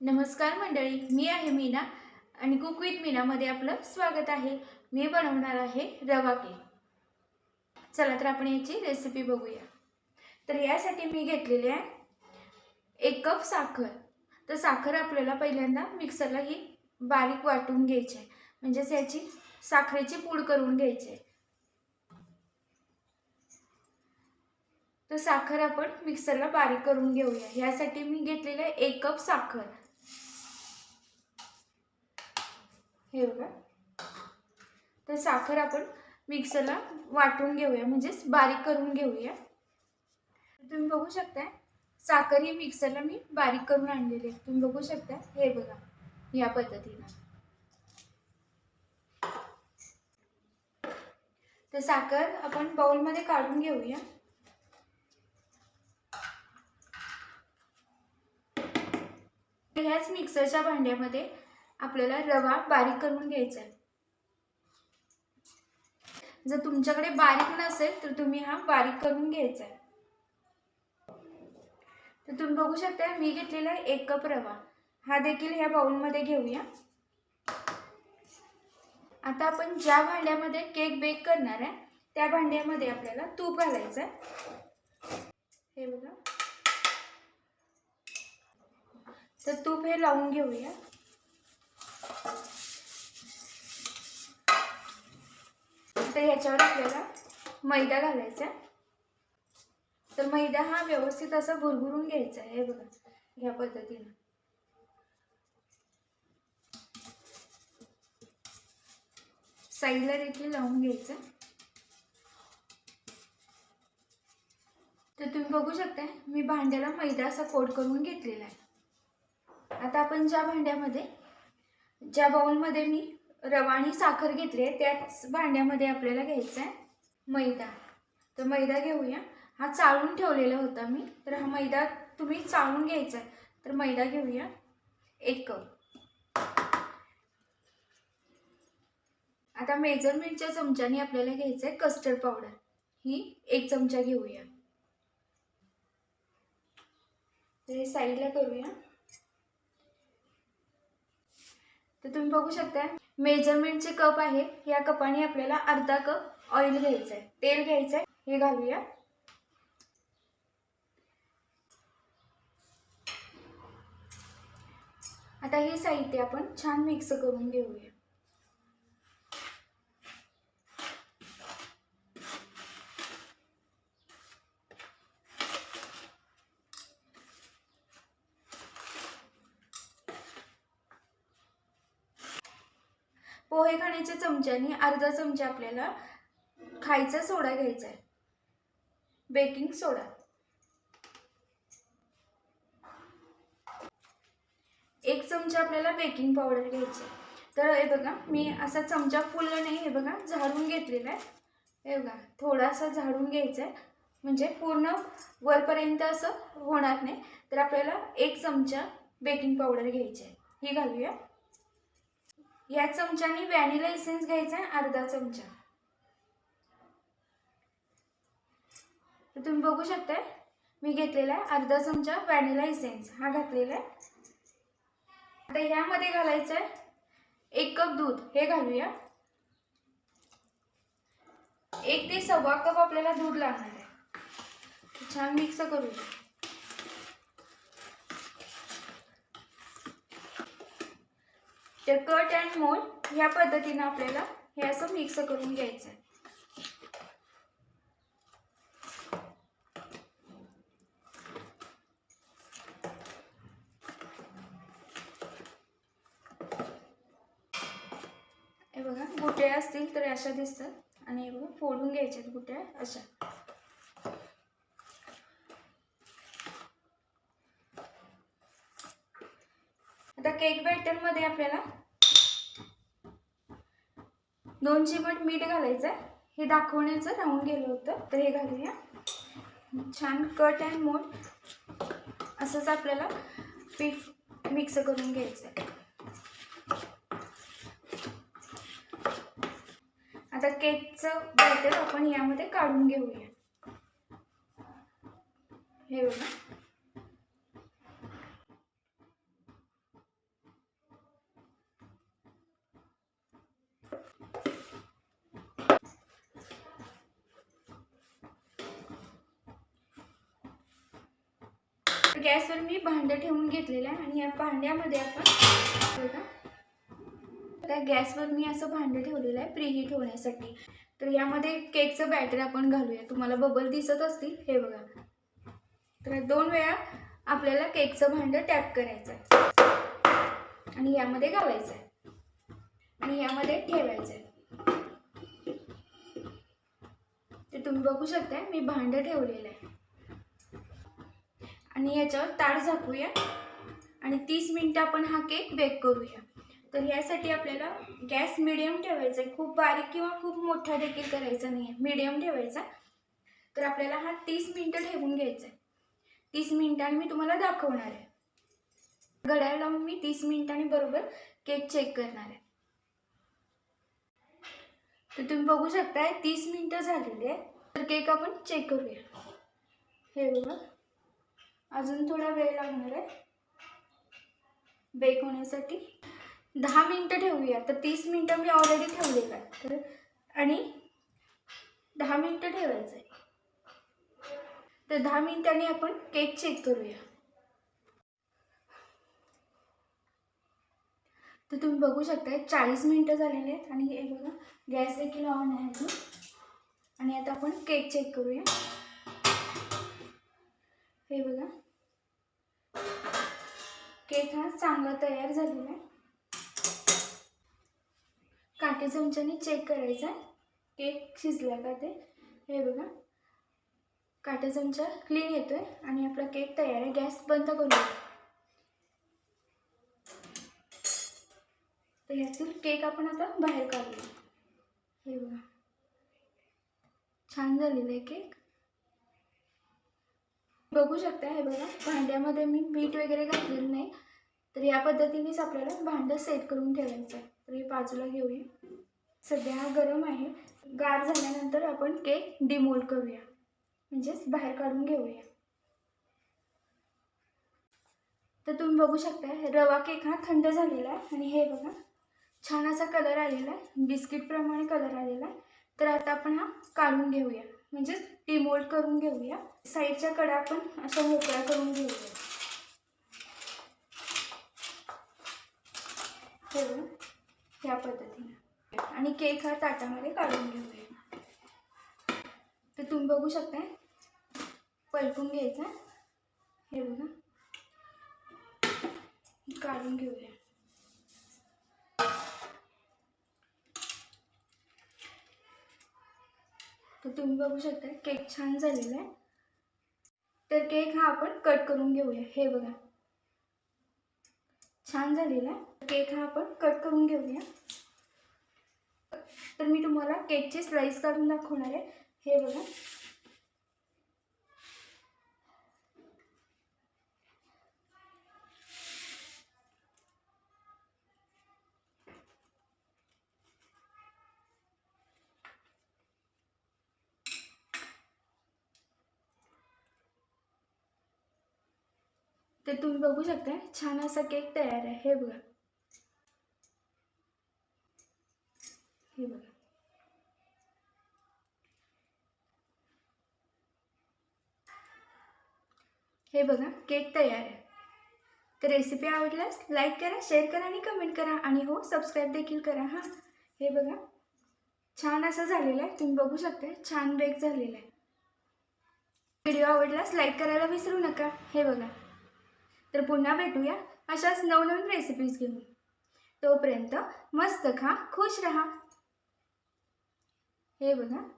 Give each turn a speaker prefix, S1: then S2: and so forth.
S1: नमस्कार मंडळी मी आहे मीना आणि कुक विथ मीनामध्ये आपलं स्वागत आहे. मी बनवणार आहे रवा केक. चला तर आपण याची रेसिपी बघूया. तर यासाठी मी घेतलेली आहे एक कप साखर. तर साखर आपल्याला पहिल्यांदा मिक्सरला ही बारीक वाटून घ्यायची आहे. म्हणजेच याची साखरेची पूड करून घ्यायची आहे. तर साखर आपण मिक्सरला बारीक करून घेऊया. यासाठी मी घेतलेलं आहे एक कप साखर. हे बघा. तर साखर आपण मिक्सरला वाटून घेऊया म्हणजेच बारीक करून घेऊया. तुम्ही बघू शकता साखर ही मिक्सरला मी बारीक करून आणलेली आहे. तुम्ही बघू शकता हे बघा या पद्धतीनं. तर साखर आपण बाउलमध्ये काढून घेऊया. ह्याच मिक्सरच्या भांड्यामध्ये आपल्याला रवा बारीक करून घ्यायचा आहे. जर तुमच्याकडे बारीक नसेल तर तुम्ही हा बारीक करून घ्यायचा आहे. तर तुम्ही बघू शकता मी घेतलेला आहे एक कप रवा. हा देखील ह्या बाउलमध्ये घेऊया. आता आपण ज्या भांड्यामध्ये केक बेक करणार आहे त्या भांड्यामध्ये आपल्याला तूप घालायचं आहे. हे बघा. तर तूप हे लावून घेऊया. तर ह्याच्यावर आपल्याला मैदा घालायचा तर मैदा हा व्यवस्थित असा भुरभुरून घ्यायचा आहे हे बघा ह्या पद्धतीनं. साईडला देखील लावून घ्यायचं. तर तुम्ही बघू शकता मी भांड्याला मैदा असा कोट करून घेतलेला आहे. आता आपण ज्या भांड्यामध्ये ज्या बाउलमध्ये मी रवा आणि साखर घेतली आहे त्याच भांड्यामध्ये आपल्याला घ्यायचं आहे मैदा. तर मैदा घेऊया. हा चाळून ठेवलेला होता मी तर हा मैदा तुम्ही चाळून घ्यायचा आहे. तर मैदा घेऊया. एक. कप आता मेजरमेंटच्या चमच्याने आपल्याला घ्यायचं आहे कस्टर्ड पावडर. ही एक चमचा घेऊया. तर हे साईडला करूया. तर तुम्ही बघू शकता मेजरमेंटचे कप आहे. या कपाने आपल्याला अर्धा कप ऑइल घ्यायचं आहे तेल घ्यायचं आहे हे घालूया. आता हे साहित्य आपण छान मिक्स करून घेऊया. पोहे खाण्याच्या चमच्याने अर्धा चमचा आपल्याला खायचा सोडा घ्यायचा आहे. Baking soda. एक चमचा आपल्याला बेकिंग पावडर घ्यायची आहे. तर हे बघा मी असा चमचा फुलला नाही हे बघा झाडून घेतलेला आहे. हे बघा थोडासा झाडून घ्यायचा आहे. म्हणजे पूर्ण वरपर्यंत असं होणार नाही. तर आपल्याला एक चमचा बेकिंग पावडर घ्यायची आहे. ही घालूया. या चमच्याने व्हॅनिला इसेन्स घ्यायचा आहे अर्धा चमचा. तुम्ही बघू शकताय मी घेतलेला आहे अर्धा चमचा व्हॅनिला इसेन्स हा घातलेला आहे. आता ह्यामध्ये घालायचं आहे एक कप दूध. हे घालूया. एक ते सव्वा कप आपल्याला दूध लागणार आहे. छान मिक्स करूया. तर कट अँड मोल ह्या पद्धतीनं आपल्याला हे असं मिक्स करून घ्यायचं आहे हे बघा गुट्या असतील तर अशा दिसतात. आणि हे बघा फोडून घ्यायच्यात गुट्या अशा. आता केक बॅटरमध्ये आपल्याला. दोन चिमट मीठ घालायचं आहे हे दाखवण्याचं राहून गेलं होतं तर हे घालूया. छान कट अँड मोड असंच आपल्याला पीठ मिक्स करून घ्यायचं आहे आता केकचं बॅटर आपण यामध्ये काढून घेऊया. हे बघा. गॅसवर मी भांडं ठेवून घेतलेलं आहे आणि या भांड्यामध्ये आपण त्या गॅसवर मी असं भांडं ठेवलेलं आहे प्रीहीट होण्यासाठी तर यामध्ये केकचं बॅटर आपण घालूया. तुम्हाला बबल दिसत असतील हे बघा. तर दोन वेळा आपल्याला केकचं भांडं टॅप करायचं आहे. आणि यामध्ये घालायचं आहे. आणि यामध्ये ठेवायचं आहे. ते तुम्ही बघू शकता मी भांडं ठेवलेलं आहे. आणि याच्यावर ताट झाकूया. आणि तीस मिनटं आपण हा केक बेक करूया. तर यासाठी आपल्याला गॅस मिडियम ठेवायचा आहे. खूप बारीक किंवा खूप मोठा देखील करायचा नाही आहे मिडियम ठेवायचा. तर आपल्याला हा तीस मिनटं ठेवून घ्यायचा आहे. तीस मिनिटांनी मी तुम्हाला दाखवणार आहे. घड्याळ लावून मी तीस मिनिटांनी बरोबर केक चेक करणार आहे. तर तुम्ही बघू शकताय तीस मिनटं झालेली आहे. तर केक आपण चेक करूया. हे बघा. अजून थोडा वेळ लागणार आहे. बेक होण्यासाठी. दहा मिनटं ठेवूया. तर तीस मिनटं मी ऑलरेडी ठेवलेलं आहे तर आणि दहा मिनटं ठेवायचं आहे. तर दहा मिनटांनी आपण केक चेक करूया. तर तुम्ही बघू शकता चाळीस मिनटं झालेले आहेत. आणि हे बघा गॅस देखील ऑन आहे. अजून आणि आता आपण केक चेक करूया. हे बघा. केक हा चांगला तयार झालेला आहे. काटे चमच्याने चेक करायचा. आहे केक शिजला का ते? हे बघा. काटे चमचा क्लीन येतोय आणि आपला केक तयार आहे. गॅस बंद करूया तर ह्यातील केक आपण आता बाहेर काढूया. हे बघा. छान झालेलं आहे केक. बघू शकता हे बघा. भांड्यामध्ये मी मीठ वगैरे घातलेलं नाही. तर या पद्धतीनेच आपल्याला भांडं सेट करून ठेवायचं. आहे तर हे बाजूला घेऊया. सध्या हा गरम आहे. गार झाल्यानंतर आपण केक डिमोल करूया. म्हणजेच बाहेर काढून घेऊया. तर तुम्ही बघू शकता रवा केक हा थंड झालेला आहे. आणि हे बघा छान असा कलर आलेला आहे. बिस्किटप्रमाणे कलर आलेला आहे. तर आता आपण हा काढून घेऊया. म्हणजेच डिमोल्ड करून घेऊया. साईडच्या कडा आपण अशा मोकळ्या करून घेऊया. हो, ठेवू ह्या पद्धतीने. आणि केक हा ताटामध्ये काढून घेऊया. तर तुम्ही बघू शकता पलटून घ्यायचा. हे बघा. काढून घेऊया तर तुम्ही बघू शकता केक छान झालेला आहे. तर केक हा आपण कट करून घेऊया. हे बघा. छान झालेला आहे. केक हा आपण कट करून घेऊया. तर मी तुम्हाला केकचे स्लाईस काढून दाखवणार आहे. हे बघा. तर तुम्ही बघू शकता छान असा केक तयार आहे. हे बघा. हे बघा. हे बघा केक तयार आहे. तर रेसिपी आवडल्यास लाईक करा शेअर करा आणि कमेंट करा. आणि हो सबस्क्राईब देखील करा हां. हे बघा. छान असं झालेलं आहे. तुम्ही बघू शकता छान बेक झालेलं आहे. व्हिडिओ आवडल्यास लाईक करायला विसरू नका. हे बघा. तर पुन्हा भेटूया अशाच नवनवीन रेसिपीज घेऊन. तोपर्यंत मस्त खा खुश रहा. हे बघा.